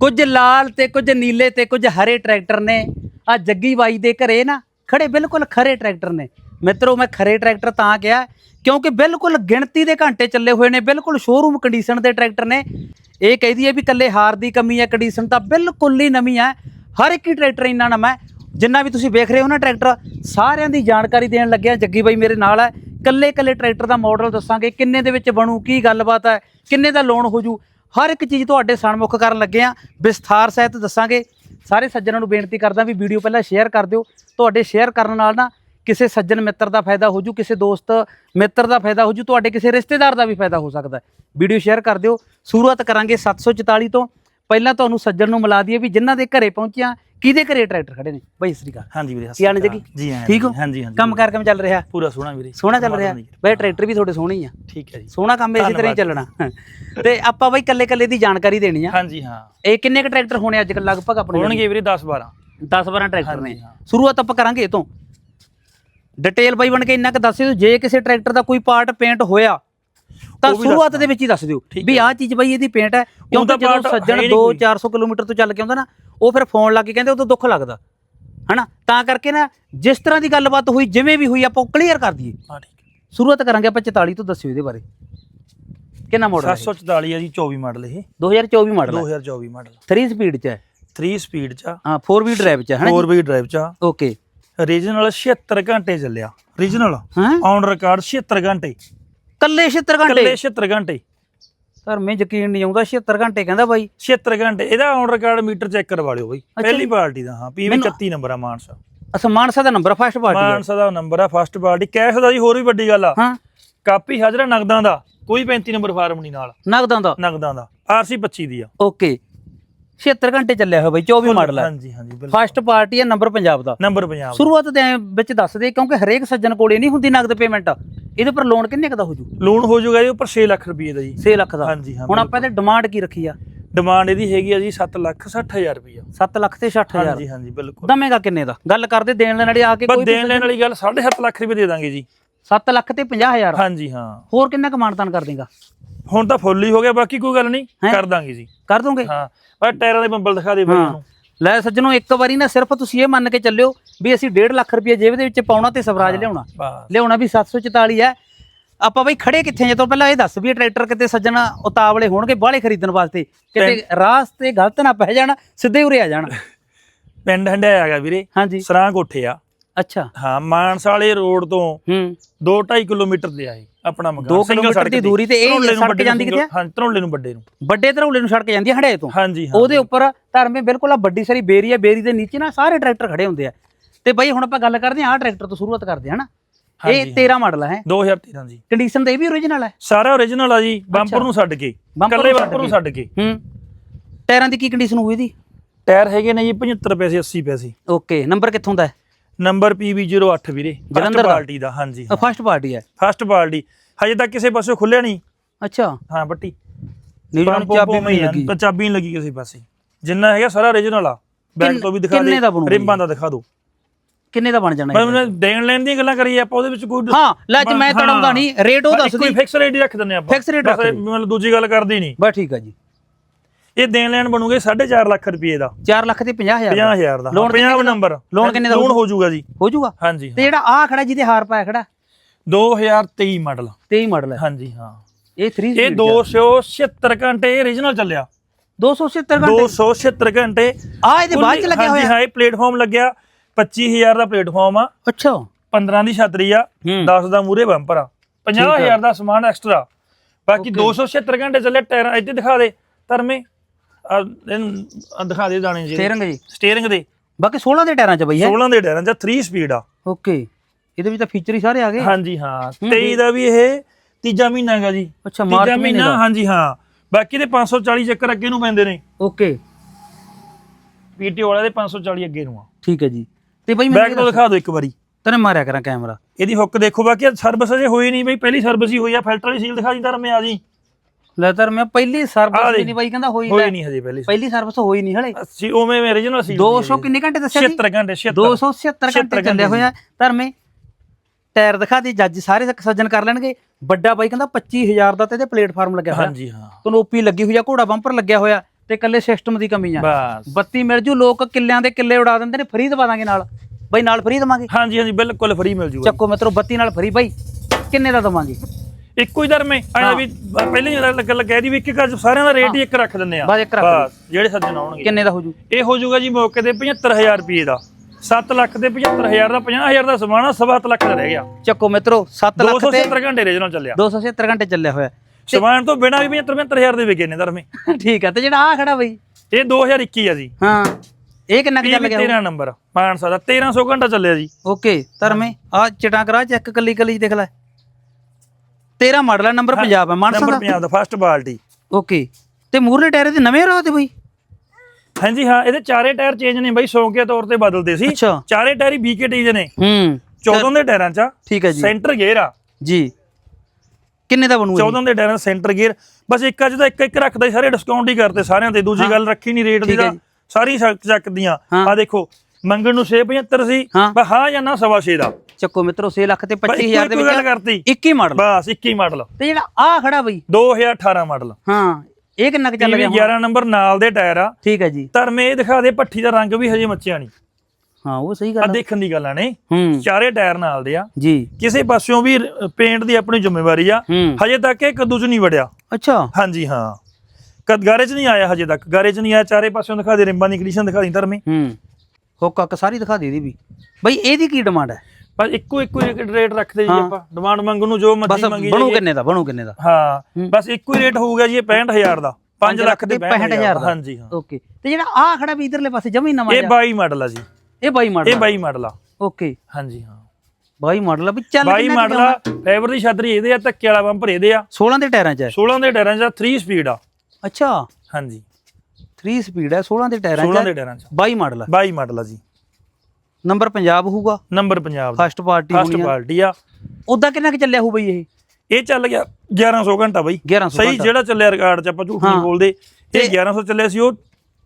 ਕੁਝ ਲਾਲ ਤੇ ਕੁਝ ਨੀਲੇ ਤੇ ਕੁਝ ਹਰੇ ਟਰੈਕਟਰ ਨੇ। ਆ ਜੱਗੀ ਬਾਈ ਦੇ ਘਰੇ ਨਾ ਖੜੇ ਬਿਲਕੁਲ ਖਰੇ ਟਰੈਕਟਰ ਨੇ। ਮਿੱਤਰੋ, ਮੈਂ ਖਰੇ ਟਰੈਕਟਰ ਤਾਂ ਕਿਹਾ ਕਿਉਂਕਿ ਬਿਲਕੁਲ ਗਿਣਤੀ ਦੇ ਘੰਟੇ ਚੱਲੇ ਹੋਏ ਨੇ, ਬਿਲਕੁਲ ਸ਼ੋਰੂਮ ਕੰਡੀਸ਼ਨ ਦੇ ਟਰੈਕਟਰ ਨੇ। ਇਹ ਕਹਿੰਦੀ ਹੈ ਵੀ ਕੱਲੇ ਹਾਰ ਦੀ ਕਮੀ ਹੈ ਕੰਡੀਸ਼ਨ ਤਾਂ ਬਿਲਕੁਲ ਹੀ ਨਵੀਂ ਹੈ। ਹਰ ਇੱਕ ਹੀ ਟਰੈਕਟਰ ਇੰਨਾ ਨਵਾਂ ਹੈ, ਜਿੰਨਾ ਵੀ ਤੁਸੀਂ ਵੇਖ ਰਹੇ ਹੋ ਨਾ ਟਰੈਕਟਰ, ਸਾਰਿਆਂ ਦੀ ਜਾਣਕਾਰੀ ਦੇਣ ਲੱਗਿਆ। ਜੱਗੀ ਬਾਈ ਮੇਰੇ ਨਾਲ ਹੈ। ਕੱਲੇ ਕੱਲੇ ਟਰੈਕਟਰ ਦਾ ਮਾਡਲ ਦੱਸਾਂਗੇ, ਕਿੰਨੇ ਦੇ ਵਿੱਚ ਬਣੂ, ਕੀ ਗੱਲਬਾਤ ਹੈ, ਕਿੰਨੇ ਦਾ ਲੋਨ ਹੋ ਜੂ। ਹਰ ਇੱਕ ਚੀਜ਼ ਤੁਹਾਡੇ ਸਾਹਮਣੇ ਕਰਨ ਲੱਗੇ ਆ ਵਿਸਥਾਰ ਸਹਿਤ ਦੱਸਾਂਗੇ। ਸਾਰੇ ਸੱਜਣਾਂ ਨੂੰ ਬੇਨਤੀ ਕਰਦਾ ਵੀ ਵੀਡੀਓ ਪਹਿਲਾਂ ਸ਼ੇਅਰ ਕਰ ਦਿਓ। ਤੁਹਾਡੇ ਸ਼ੇਅਰ ਕਰਨ ਨਾਲ ਨਾ ਕਿਸੇ ਸੱਜਣ ਮਿੱਤਰ ਦਾ ਫਾਇਦਾ ਹੋ ਜੂ, ਕਿਸੇ ਦੋਸਤ ਮਿੱਤਰ ਦਾ ਫਾਇਦਾ ਹੋ ਜੂ, ਤੁਹਾਡੇ ਕਿਸੇ ਰਿਸ਼ਤੇਦਾਰ ਦਾ ਵੀ ਫਾਇਦਾ ਹੋ ਸਕਦਾ ਵੀਡੀਓ ਸ਼ੇਅਰ ਕਰ ਦਿਓ। ਸ਼ੁਰੂਆਤ ਕਰਾਂਗੇ 744 ਤੋਂ। ਪਹਿਲਾਂ ਤੁਹਾਨੂੰ ਸੱਜਣ ਨੂੰ ਮਿਲਾ ਦਈਏ ਵੀ ਜਿਨ੍ਹਾਂ ਦੇ ਘਰੇ ਪਹੁੰਚਿਆ ਕਿਹਦੇ ਘਰੇ ਟਰੈਕਟਰ ਖੜੇ ਨੇ? ਬਾਈ ਸ੍ਰੀ ਅਕਾਲ। ਹਾਂਜੀ ਵੀਰੇ ਕੀ ਹਾਲ ਨੇ ਜੀ ਹਾਂ ਠੀਕ ਹੋ? ਹਾਂਜੀ ਹਾਂਜੀ। ਕੰਮ ਕਾਰ ਕਿਵੇਂ ਚੱਲ ਰਿਹਾ? ਪੂਰਾ ਸੋਹਣਾ ਵੀਰੇ। ਸੋਹਣਾ ਚੱਲ ਰਿਹਾ? ਬਾਈ ਟਰੈਕਟਰ ਵੀ ਤੁਹਾਡੇ ਸੋਹਣੇ ਹੀ ਆ। ਠੀਕ ਹੈ ਜੀ। ਸੋਹਣਾ ਕੰਮ ਇਸੇ ਤਰ੍ਹਾਂ ਹੀ ਚੱਲਣਾ। ਤੇ ਆਪਾਂ ਬਾਈ ਕੱਲੇ ਕੱਲੇ ਦੀ ਜਾਣਕਾਰੀ ਦੇਣੀ ਆ। ਹਾਂਜੀ ਹਾਂ। ਇਹ ਕਿੰਨੇ ਕ ਟਰੈਕਟਰ ਹੋਣੇ ਅੱਜ ਕੱਲ੍ਹ ਲਗਭਗ ਆਪਣੇ ਹੋਣਗੇ ਵੀਰੇ 10 12 10 12 ਟਰੈਕਟਰ ਨੇ। ਸ਼ੁਰੂਆਤ ਆਪਾਂ ਕਰਾਂਗੇ ਇਹ ਤੋਂ। ਡਿਟੇਲ ਬਾਈ ਬਣ ਕੇ ਇੰਨਾ ਕੁ ਦੱਸ ਦਿਓ। ਜੇ ਕਿਸੇ ਟਰੈਕਟਰ ਦਾ ਕੋਈ ਪਾਰਟ ਪੇਂਟ ਹੋਇਆ ਤਾਂ ਵੀ ਸ਼ੁਰੂਆਤ ਦੇ ਵਿੱਚ ਹੀ ਦੱਸ ਦਿਓ ਵੀ। ਆਹ ਚੀਜ਼ ਬਾਈ ਇਹਦੀ ਪੇਂਟ ਹੈ ਕਿਉਂਕਿ ਜਦੋਂ ਸੱਜਣ ਹੈ ਨਹੀਂ 2 ਕੋਈ। 400 ਕਿਲੋਮੀਟਰ ਤੋਂ ਚੱਲ ਕੇ ਆਉਂਦਾ ਨਾ ਉਹ ਫਿਰ ਫੋਨ ਲਾ ਕੇ ਕਹਿੰਦੇ ਤੋਂ ਦੁੱਖ ਲੱਗਦਾ ਹਨਾ? ਤਾਂ ਕਰਕੇ ਨਾ ਜਿਸ ਤਰ੍ਹਾਂ ਦੀ ਗੱਲਬਾਤ ਹੋਈ ਜਿਵੇਂ ਵੀ ਹੋਈ ਆਪਾਂ ਕਲੀਅਰ ਕਰ ਦਈਏ। ਹਾਂ ਠੀਕ ਸ਼ੁਰੂਆਤ ਕਰਾਂਗੇ ਆਪਾਂ 44 ਤੋਂ ਦੱਸਿਓ ਇਹਦੇ ਬਾਰੇ। ਕਿੰਨਾ ਮਾਡਲ ਹੈ 744 ਹੈ ਜੀ 24 ਮਾਡਲ ਇਹ। 2024 ਮਾਡਲ ਹੈ। 2024 ਮਾਡਲ 3 ਸਪੀਡ ਚ ਹੈ। 3 ਸਪੀਡ ਚ ਹਾਂ 4 ਵੀਲ ਡਰਾਈਵ ਚ ਹੈ ਹਨਾ 4 ਵੀ ਡਰਾਈਵ ਚ ਓਕੇ ਰੀਜਨਲ 76 ਘੰਟੇ ਚੱਲਿਆ। ਰੀਜਨਲ ਹਾਂ? ਔਨ ਰਿਕਾਰਡ 76 ਘੰਟੇ। ਕੱਲੇ 76 ਕੱਲੇ ਘੰਟੇ 76 ਘੰਟੇ। ਸਰ ਮੈਂ ਯਕੀਨ ਨਹੀਂ ਆਉਂਦਾ 76 ਘੰਟੇ ਕਹਿੰਦਾ ਬਾਈ। 76 ਘੰਟੇ ਇਹਦਾ ਔਨ ਰਿਕਾਰਡ ਮੀਟਰ ਚੈੱਕ ਕਰਵਾ ਲਿਓ ਬਈ। ਪਹਿਲੀ। ਪਾਰਟੀ ਦਾ ਹਾਂ ਪੀਵੀ ਮੈਨੂੰ- 31 ਨੰਬਰ ਆ ਮਾਨਸਾ। ਅਸਾਂ ਮਾਨਸਾ ਦਾ ਨੰਬਰ ਫਸਟ ਪਾਰਟੀ ਮਾਨਸਾ ਦਾ ਨੰਬਰ ਆ ਫਸਟ ਪਾਰਟੀ। ਕੈਸ਼ ਦਾ ਜੀ ਹੋਰ ਵੀ ਵੱਡੀ ਗੱਲ ਆ। ਹਾਂ। ਕਾਪੀ ਹਾਜ਼ਰਾ ਨਗਦਾਂ ਦਾ ਕੋਈ 35 ਨੰਬਰ ਫਾਰਮ ਨਹੀਂ ਨਾਲ। ਨਗਦਾਂ ਦਾ? ਨਗਦਾਂ ਦਾ ਆਰਸੀ 25 ਦੀ ਆ। ਓਕੇ। 76 ਘੰਟੇ ਚੱਲਿਆ ਹੋਇਆ ਬਾਈ 24 ਮਾਡਲ ਹੈ ਹਾਂਜੀ ਹਾਂਜੀ ਬਿਲਕੁਲ। ਫਸਟ ਪਾਰਟੀ ਹੈ ਨੰਬਰ ਪੰਜਾਬ ਦਾ। ਨੰਬਰ ਪੰਜਾਬ। ਸ਼ੁਰੂਆਤ ਦੇ ਵਿੱਚ ਦੱਸ ਦੇ ਕਿਉਂਕਿ ਹਰੇਕ ਸੱਜਣ ਕੋਲੇ ਨਹੀਂ ਹੁੰਦੀ ਨਗਦ ਪੇਮੈਂਟ ਇਹਦੇ ਪਰ ਲੋਨ ਕਿੰਨੇ ਕ ਦਾ ਹੋ ਜੂ ਲੋਨ ਹੋ ਜਾਊਗਾ ਜੀ ਉੱਪਰ 6 ਲੱਖ ਰੁਪਏ ਦਾ ਜੀ। 6 ਲੱਖ ਦਾ। ਹਾਂਜੀ ਹਾਂ ਹੁਣ ਆਪਾਂ ਇਹਦੇ ਡਿਮਾਂਡ ਕੀ ਰੱਖੀ ਆ? ਡਿਮਾਂਡ ਇਹਦੀ ਹੈਗੀ ਆ ਜੀ 7 ਲੱਖ 60000 ਰੁਪਏ 7 ਲੱਖ ਤੇ 60000 ਹਾਂਜੀ ਹਾਂਜੀ ਬਿਲਕੁਲ। ਦਮੇਗਾ ਕਿੰਨੇ ਦਾ? ਗੱਲ ਕਰਦੇ ਦੇਣ ਲੈਣ ਵਾਲੇ ਆ ਕੇ ਬਸ ਕੋਈ ਦੇਣ ਲੈਣ ਵਾਲੀ ਗੱਲ 7.5 ਲੱਖ ਰੁਪਏ ਦੇ ਦਾਂਗੇ ਜੀ। 7 ਲੱਖ ਤੇ 50000 ਹਾਂਜੀ ਹਾਂ। ਹੋਰ ਕਿੰਨਾ ਕੁ ਮਾਨਤਾਨ ਕਰ ਦੇਗਾ? ਹੁਣ ਤਾਂ ਫੁੱਲ ਹੀ ਹੋ ਗਿਆ ਬਾਕੀ ਕੋਈ ਗੱਲ ਨਹੀਂ? ਕਰ ਦਾਂਗੇ ਜੀ। ਕਰ ਦੋਗੇ? ਹਾਂ ਪਰ ਟਾਇਰਾਂ ਦੇ ਬੰਬਲ ਦਿਖਾ ਦੇ ਬਾਈ ਨੂੰ ਲੈ ਸੱਜਣੋ ਇੱਕ ਵਾਰੀ ਨਾ ਸਿਰਫ ਤੁਸੀਂ ਇਹ ਮੰਨ ਕੇ ਚੱਲਿਓ ਵੀ ਅਸੀਂ 1.5 ਲੱਖ ਰੁਪਏ ਜੇਬ ਦੇ ਵਿੱਚ ਪਾਉਣਾ ਤੇ ਸਵਰਾਜ ਲਿਆਉਣਾ। ਲਿਆਉਣਾ ਵੀ 744 ਹੈ। ਆਪਾਂ ਬਈ ਖੜੇ ਕਿੱਥੇ ਜੇ? ਤੋਂ ਪਹਿਲਾਂ ਇਹ ਦੱਸ ਵੀ ਟਰੈਕਟਰ ਕਿਤੇ ਸੱਜਣ ਉਤਾਵਲੇ ਹੋਣਗੇ ਬਾਹਲੇ ਖਰੀਦਣ ਵਾਸਤੇ? ਕਿਤੇ ਰਾਸਤੇ ਗਲਤ ਨਾ ਪੈ ਜਾਣ ਸਿੱਧੇ ਉਰੇ ਆ ਜਾਣ। ਪਿੰਡ ਹੰਡਿਆ ਹੈਗਾ ਵੀਰੇ। ਹਾਂਜੀ। ਸਰਾਂ ਕੋਠੇ ਆ। ਅੱਛਾ। ਹਾਂ ਮਾਨਸਾ ਵਾਲੇ ਰੋਡ ਤੋਂ ਹੂੰ। 2.5 ਕਿਲੋਮੀਟਰ ਤੇ ਆਏ ਆਪਣਾ ਮਕਾਨ ਦੋ single ਕਿਲੋਮੀਟਰ ਸੜਕ ਦੀ ਦੂਰੀ ਤੇ ਇਹ ਸੜਕ ਜਾਂਦੀ ਕਿੱਥੇ ਆ? ਹਾਂ ਧਰੋਲੇ ਨੂੰ ਵੱਡੇ ਨੂੰ। ਵੱਡੇ ਧਰੌਲੇ ਨੂੰ ਸੜਕ ਜਾਂਦੀ ਹੜੇ ਤੋਂ। ਹਾਂਜੀ ਹਾਂ। ਉਹਦੇ ਉੱਪਰ ਧਰਮੇ ਬਿਲਕੁਲ ਆ ਵੱਡੀ ਸਾਰੀ ਬੇਰੀ ਹੈ ਬੇਰੀ ਦੇ ਨੀਚੇ ਨਾ ਸਾਰੇ ਟਰੈਕਟਰ ਖੜੇ ਹੁੰਦੇ ਆ। ਤੇ ਬਈ ਹੁਣ ਆਪਾਂ ਗੱਲ ਕਰਦੇ ਆਹ ਟਰੈਕਟਰ ਤੋਂ ਸ਼ੁਰੂਆਤ ਕਰਦੇ ਹਾਂ ਹਨਾ? ਇਹ ਹਾਂਜੀ, 13 ਮਾਡਲ ਹੈ? 2013 ਜੀ ਕੰਡੀਸ਼ਨ ਤਾਂ ਇਹ ਵੀ ਓਰੀਜਨਲ ਹੈ ਸਾਰਾ ਓਰੀਜਨਲ ਆ ਜੀ ਬੰਪਰ ਨੂੰ ਛੱਡ ਕੇ ਕੱਲੇ ਬੰਪਰ ਨੂੰ। ਛੱਡ ਕੇ। ਹੂੰ। ਟਾਇਰਾਂ ਦੀ ਕੀ ਕੰਡੀਸ਼ਨ ਹੋਈ ਦੀ ਟਾਇਰ ਹੈਗੇ ਨੇ ਜੀ 75 ਪੈਸੇ 80 ਪੈਸੇ। ਓਕੇ ਨੰਬਰ ਕਿੱਥੋਂ ਦਾ ਹੈ? ਨੰਬਰ PB08 ਵੀਰੇ ਜਲੰਧਰ? ਪਾਰਟੀ। ਦਾ ਹਾਂਜੀ ਫਸਟ ਪਾਰਟੀ ਹੈ। First party. ਹਜੇ ਤੱਕ ਕਿਸੇ ਪਾਸੇ ਖੁੱਲਿਆ ਨਹੀਂ। ਅੱਛਾ। ਹਾਂ ਬੱਟੀ। ਚਾਬੀ ਨਹੀਂ ਲੱਗੀ। ਤਾਂ ਚਾਬੀ ਨਹੀਂ ਲੱਗੀ ਕਿਸੇ ਪਾਸੇ। ਜਿੰਨਾ ਹੈਗਾ ਸਾਰਾ ਓਰੀਜਨਲ ਆ। ਬੈਕ ਤੋਂ ਵੀ ਦਿਖਾ ਦਾ। ਰਿੰਬਾਂ ਦਾ ਦਿਖਾ ਦਿਓ ਕਿੰਨੇ ਦਾ ਬਣ ਜਾਣਾ ਮੈਂ ਦੇਣ ਲੈਣ ਦੀਆਂ ਗੱਲਾਂ ਕਰੀਏ ਆਪਾਂ ਉਹਦੇ ਵਿੱਚ ਕੋਈ ਹਾਂ ਲੈ ਮੈਂ ਤੜਾਉਂਦਾ ਨਹੀਂ ਰੇਟ ਉਹ ਦੱਸ ਕੋਈ ਦੀ। ਫਿਕਸ ਰੇਟ ਹੀ ਰੱਖ ਦਿੰਦੇ ਆਪਾਂ। ਰੱਖ ਇਹ ਮਤਲਬ ਦੂਜੀ ਗੱਲ ਕਰਦੀ ਨਹੀਂ। ਬਸ ਠੀਕ ਆ ਜੀ। ਇਹ ਦੇਣ ਲੈਣ ਬਣੂਗੇ 4.5 ਲੱਖ ਰੁਪਏ ਦਾ। 4 ਲੱਖ ਤੇ 50000 50000 ਦਾ। Loan 50 number. ਲੋਨ ਕਿੰਨੇ ਦਾ ਲੋਨ ਹੋ ਜਾਊਗਾ ਜੀ। ਹੋ ਜਾਊਗਾ ਹਾਂਜੀ ਤੇ ਜਿਹੜਾ ਆ ਖੜਾ ਜਿਹਦੇ ਹਾਰ ਪਾਇਆ ਖੜਾ? 2023 ਮਾਡਲ। 23 ਮਾਡਲ ਹਾਂਜੀ ਹਾਂ। ਇਹ 3 ਇਹ 276 ਘੰਟੇ ਰੀਜਨਲ ਚੱਲਿਆ। 270 ਘੰਟੇ? 276 ਘੰਟੇ। ਆ ਇਹਦੇ ਬਾਅਦ ਚ ਲੱਗਿਆ ਹਾਂਜੀ ਹੋਇਆ? ਹਾਂ ਇਹ ਪਲੇਟਫਾਰਮ ਲੱਗਿਆ। 25000 ਦਾ ਪਲੇਟਫਾਰਮ ਆ। ਅੱਛਾ। 15 ਦੀ ਛਤਰੀ ਆ। ਹੂੰ। 10 ਦਾ ਮੂਰੇ ਬੰਪਰ ਆ। 50000 ਦਾ ਸਮਾਨ ਐਕਸਟਰਾ ਬਾਕੀ 276 ਘੰਟੇ ਚੱਲੇ। ਟਾਇਰ ਇੱਥੇ ਦਿਖਾ ਦੇ। ਧਰਮੇ। ਆ ਦਿਖਾ ਦੇ ਦਾਣੇ ਜੀ ਸਟੀਅਰਿੰਗ ਜੀ। ਸਟੀਅਰਿੰਗ ਦੇ। ਬਾਕੀ 16 ਦੇ ਟਾਇਰਾਂ ਚ ਬਈ ਹੈ? 16 ਦੇ ਟਾਇਰਾਂ ਚ 3 ਸਪੀਡ ਆ। ਓਕੇ ਇਹਦੇ ਵਿੱਚ ਤਾਂ ਫੀਚਰ ਹੀ ਸਾਰੇ ਆ ਗਏ? ਹਾਂਜੀ ਹਾਂ। 23 ਦਾ ਵੀ ਇਹ ਤੀਜਾ ਮਹੀਨਾ ਹੈਗਾ ਜੀ। ਅੱਛਾ ਮਾਰਚ ਮਹੀਨੇ ਦਾ। ਹਾਂਜੀ ਹਾਂ। ਬਾਕੀ ਦੇ 540 ਚੱਕਰ ਅੱਗੇ ਨੂੰ ਪੈਂਦੇ ਨੇ। ਓਕੇ ਪੀਟੀਓ ਵਾਲੇ ਦੇ 540 ਅੱਗੇ ਨੂੰ ਆ। ਠੀਕ ਹੈ ਜੀ। ਤੇ ਬਈ ਬੈਕ ਮੈਨੂੰ ਤੋਂ ਦਿਖਾ ਦਿਓ ਇੱਕ ਵਾਰੀ। ਤਨੇ ਮਾਰਿਆ ਕਰਾਂ ਕੈਮਰਾ। ਇਹਦੀ ਹੁੱਕ ਦੇਖੋ ਬਾਕੀ ਸਰਵਿਸ ਅਜੇ ਹੋਈ ਨਹੀਂ ਬਈ। ਪਹਿਲੀ ਸਰਵਿਸ ਹੀ ਹੋਈ ਆ ਫਿਲਟਰ ਵਾਲੀ ਸੀਲ ਦਿਖਾ ਦੀ ਧਰਮੇ ਆ ਜੀ। ਲੈ ਤਰ ਮੈਂ ਪਹਿਲੀ ਸਰਵਿਸ। ਨਹੀਂ ਬਾਈ ਕਹਿੰਦਾ ਹੋਈ। ਨਹੀਂ ਹਜੇ ਪਹਿਲੀ। ਪਹਿਲੀ ਸਰਵਿਸ ਹੋਈ ਨਹੀਂ ਹਲੇ। ਅਸੀਂ ਉਵੇਂ ਮੈਂ origignal ਸੀਲ 200 ਕਿੰਨੇ ਘੰਟੇ ਦੱਸਿਆ ਸੀ? 76 ਘੰਟੇ 76 270 ਘੰਟੇ ਚੱਲਿਆ ਹੋਇਆ। ਧਰਮੇ ਟਾਇਰ ਦਿਖਾ ਦੇ ਜੱਜ ਸਾਰੇ ਸੱਜਣ ਕਰ ਲੈਣਗੇ। ਵੱਡਾ ਬਾਈ ਕਹਿੰਦਾ 25000 ਦਾ ਤੇ ਇਹਦੇ ਪਲੇਟਫਾਰਮ ਲੱਗਿਆ ਹੋਇਆ। ਹਾਂਜੀ ਹਾਂ। ਕਨੋਪੀ ਲੱਗੀ ਹੋਈ ਆ ਘੋੜਾ ਬੰਪਰ ਲੱਗਿਆ ਹੋਇਆ ਤੇ ਕੱਲੇ ਸਿਸਟਮ ਦੀ ਕਮੀ ਆ। ਬਸ। ਬੱਤੀ ਮਿਲ ਜੂ ਲੋਕ ਕਿੱਲਿਆਂ ਦੇ ਕਿੱਲੇ ਉਡਾ ਦਿੰਦੇ ਨੇ ਫਰੀ ਦਵਾ ਦਾਂਗੇ ਨਾਲ। ਬਾਈ ਨਾਲ ਫਰੀ ਦਵਾਂਗੇ। ਹਾਂਜੀ ਹਾਂਜੀ ਬਿਲਕੁਲ ਫ੍ਰੀ ਮਿਲ ਜੂਗਾ। ਚੱਕੋ ਮਿੱਤਰੋ ਬੱਤੀ ਨਾਲ ਫਰੀ ਬਾਈ। ਕਿੰਨੇ ਦਾ ਦਵਾਂਗੇ? ਇੱਕੋ ਹੀ ਦਰ ਮੇ ਆਇਆ ਵੀ ਪਹਿਲੇ ਹੀ ਗੱਲ ਗੱਲ ਕਹਿ ਦੀ ਵੀ ਇੱਕ ਕੱਜ ਸਾਰਿਆਂ ਦਾ ਰੇਟ ਹੀ ਇੱਕ ਰੱਖ ਦਿੰਦੇ ਆ। ਬਸ ਇੱਕ ਰੱਖ ਦਿਓ। ਜਿਹੜੇ ਸੱਜਣ ਆਉਣਗੇ। ਕਿੰਨੇ ਦਾ ਹੋ ਜੂ ਇਹ ਹੋ ਜਾਊਗਾ ਜੀ ਮੌਕੇ ਤੇ 75000 ਰੁਪਏ ਦਾ। 7 ਲੱਖ ਦੇ 75000 ਦਾ 50000 ਦਾ ਸਮਾਨ ਆ, ਸਵਾ 7 ਲੱਖ ਦਾ ਰਹਿ ਗਿਆ। ਚੱਕੋ ਮਿੱਤਰੋ 7 ਲੱਖ ਤੇ 270 ਘੰਟੇ ਰੀਜਨਲ ਚੱਲਿਆ। 270 ਘੰਟੇ ਚੱਲਿਆ ਹੋਇਆ। ਸਮਾਨ ਤੋਂ ਬਿਨਾ ਵੀ 75 75000 ਦੇ ਵਿਕੇ ਨੇ ਧਰਮੇ ਠੀਕ ਹੈ ਤੇ ਜਿਹੜਾ ਆ ਖੜਾ ਬਈ। ਇਹ 2021 ਆ ਜੀ। ਹਾਂ ਇਹ ਕਿੰਨਾ ਕੁ ਚੱਲ ਗਿਆ? 13 ਨੰਬਰ ਮਾਨਸਾ ਦਾ। 1300 ਘੰਟਾ ਚੱਲਿਆ ਜੀ। ਓਕੇ ਧਰਮੇ ਆ ਚਟਾਂ ਕਰਾ ਚੈੱਕ ਕੱਲੀ ਕੱਲੀ ਦੇਖ ਲੈ। 13 ਮਾਡਲ ਹੈ ਨੰਬਰ ਪੰਜਾਬ ਹੈ ਮਾਨਸਾ ਨੰਬਰ ਦਾ? ਪੰਜਾਬ ਦਾ ਫਸਟ ਬਾਲਟੀ ਓਕੇ ਤੇ ਮੂਰਲੇ ਟਾਇਰ ਦੇ ਨਵੇਂ ਰੋ ਤੇ ਬਈ? ਹਾਂਜੀ ਹਾਂ ਇਹਦੇ ਚਾਰੇ ਟਾਇਰ ਚੇਂਜ ਨੇ ਬਾਈ ਸੌਂਕਿਆ ਤੌਰ ਤੇ ਬਦਲਦੇ ਸੀ। ਅੱਛਾ। ਚਾਰੇ ਟਾਇਰ ਹੀ BKT ਦੇ ਨੇ। ਹੂੰ। 14 ਦੇ ਟਾਇਰਾਂ 'ਚ ਆ। ਠੀਕ ਹੈ ਜੀ। ਸੈਂਟਰ ਗੇਅਰ ਆ। ਜੀ। ਕਿੰਨੇ ਦਾ ਬਣੂ ਇਹ 14 ਦੇ ਟਾਇਰਾਂ ਸੈਂਟਰ ਗੇਅਰ ਬਸ ਇੱਕ ਅੱਜ ਦਾ ਇੱਕ ਇੱਕ ਰੱਖਦਾ ਸੀ, ਸਾਰੇ ਡਿਸਕਾਊਂਟ ਹੀ ਕਰਤੇ ਸਾਰਿਆਂ ਤੇ। ਦੂਜੀ ਗੱਲ ਰੱਖੀ ਨਹੀਂ ਰੇਟ ਦੀ ਠੀਕ ਹੈ ਤਾਂ ਸਾਰੀ ਚੱਕ ਹਾਂ। ਆ ਦੇਖੋ ਮੰਗਣ ਨੂੰ 675 ਸੀ ਹਾਂ। ਪਰ ਹਾਂ ਜਾਂ ਨਾ ਸਵਾ ਛੇ ਦਾ। ਚੱਕੋ ਮਿੱਤਰੋ 6 ਲੱਖ ਤੇ ਬਸ 25000 ਦੇ ਇੱਕੋ ਗੱਲ ਵਿੱਚ ਕਰਤੀ 21 ਮਾਡਲ ਬਸ 21 ਮਾਡਲ ਤੇ ਜਿਹੜਾ ਆ ਖੜਾ ਬਈ। 2018 ਮਾਡਲ ਹਾਂ ਇਹ ਕਿੰਨਾ ਕੁ ਚੱਲ ਗਿਆ 11 ਨੰਬਰ ਨਾਲ ਦੇ ਟਾਇਰ ਆ। ਠੀਕ ਹੈ ਜੀ। ਧਰਮੇ ਇਹ ਦਿਖਾ ਦੇ ਪੱਠੀ ਦਾ ਰੰਗ ਵੀ ਹਜੇ ਮੱਚਿਆ ਨਹੀਂ। ਹਾਂ ਉਹ ਸਹੀ ਆ ਗੱਲ ਆ। ਦੇਖਣ ਦੀ ਗੱਲਾਂ ਨੇ ਹੂੰ। ਚਾਰੇ ਟਾਇਰ ਨਾਲ ਦੇ ਆ। ਜੀ। ਕਿਸੇ ਪਾਸਿਓਂ ਵੀ ਪੇਂਟ ਦੀ ਆਪਣੀ ਜ਼ਿੰਮੇਵਾਰੀ ਆ। ਹੂੰ। ਹਜੇ ਤੱਕ ਇਹ ਕੱਦੂ ਚ ਨਹੀਂ ਵੜਿਆ। ਅੱਛਾ। ਹਾਂਜੀ ਹਾਂ। ਕਦ ਗਾਰੇ ਚ ਨਹੀਂ ਆਇਆ ਹਜੇ ਤੱਕ। ਗਾਰੇ ਚ ਨਹੀਂ ਆਇਆ ਚਾਰੇ ਪਾਸਿਓਂ ਦਿਖਾ ਦੇ ਰਿੰਬਾਂ ਦੀ ਕੰਡੀਸ਼ਨ ਦਿਖਾ ਦੀ ਧਰਮੇ। ਹੂੰ। ਹੁੱਕ ਹੱਕ ਸਾਰੀ ਦਿਖਾ ਦੇ ਇਹਦੀ ਵੀ। ਬਈ ਇਹਦੀ ਕੀ ਡਿਮਾਂਡ ਹੈ? ਬਸ ਇੱਕੋ ਇੱਕੋ ਰੇਟ ਰੱਖਦੇ ਜੀ। ਆਪਾਂ। ਡਿਮਾਂਡ ਮੰਗਣ ਨੂੰ ਜੋ ਮਰਜ਼ੀ ਮੰਗੀ ਬਣੂ। ਕਿੰਨੇ ਦਾ ਬਣੂ ਕਿੰਨੇ ਦਾ? ਹਾਂ। ਬਸ ਇੱਕੋ ਹੀ ਰੇਟ ਹੋਊਗਾ ਜੀ ਇਹ 65000 ਦਾ। 5 ਲੱਖ ਦੇ 65000 ਦਾ। ਹਾਂਜੀ ਹਾਂ। ਓਕੇ। ਤੇ ਜਿਹੜਾ ਆ ਖੜਾ ਵੀ ਇਧਰਲੇ ਪਾਸੇ ਜਮੀ ਨਵਾਂ ਇਹ ਜਿਹਾ। 22 ਮਾਡਲ ਆ ਜੀ। ਇਹ 22 ਮਾਡਲ ਇਹ 22 ਮਾਡਲ ਆ। ਓਕੇ। ਹਾਂਜੀ ਹਾਂ। 22 ਮਾਡਲ ਆ। ਵੀ ਚੱਲ 22 ਕਿੰਨਾ ਮਾਡਲ ਆ ਫਾਈਬਰ ਦੀ ਛਤਰੀ ਇਹਦੇ ਆ ਧੱਕੇ ਵਾਲਾ ਬੰਪਰ ਇਹਦੇ ਆ। 16 ਦੇ ਟਾਇਰਾਂ 'ਚ ਹੈ। 16 ਦੇ ਟਾਇਰਾਂ 'ਚ 3 ਸਪੀਡ ਆ। ਅੱਛਾ। ਹਾਂਜੀ। 3 ਸਪੀਡ ਹੈ 16 ਦੇ ਟਾਇਰਾਂ 'ਚ 16 ਹੈ। ਦੇ ਟਾਇਰਾਂ 'ਚ। 22 ਮਾਡਲ ਹੈ 22 ਮਾਡਲ ਆ ਜੀ। ਨੰਬਰ ਪੰਜਾਬ ਹੋਊਗਾ? ਨੰਬਰ ਪੰਜਾਬ ਦਾ। ਫਸਟ ਪਾਰਟੀ ਫਸਟ ਪਾਰਟੀ ਆ। ਉਦਾਂ ਕਿੰਨਾ ਕੁ ਚੱਲਿਆ ਹੋਊ ਬਈ ਇਹ? ਇਹ ਚੱਲ ਗਿਆ 1100 ਘੰਟਾ ਬਈ। 1100 ਸਹੀ। ਜਿਹੜਾ ਚੱਲਿਆ ਰਿਕਾਰਡ 'ਚ ਆਪਾਂ ਝੂਠ ਨਹੀਂ। ਬੋਲਦੇ। ਇਹ 1100 ਚੱਲਿਆ ਸੀ ਉਹ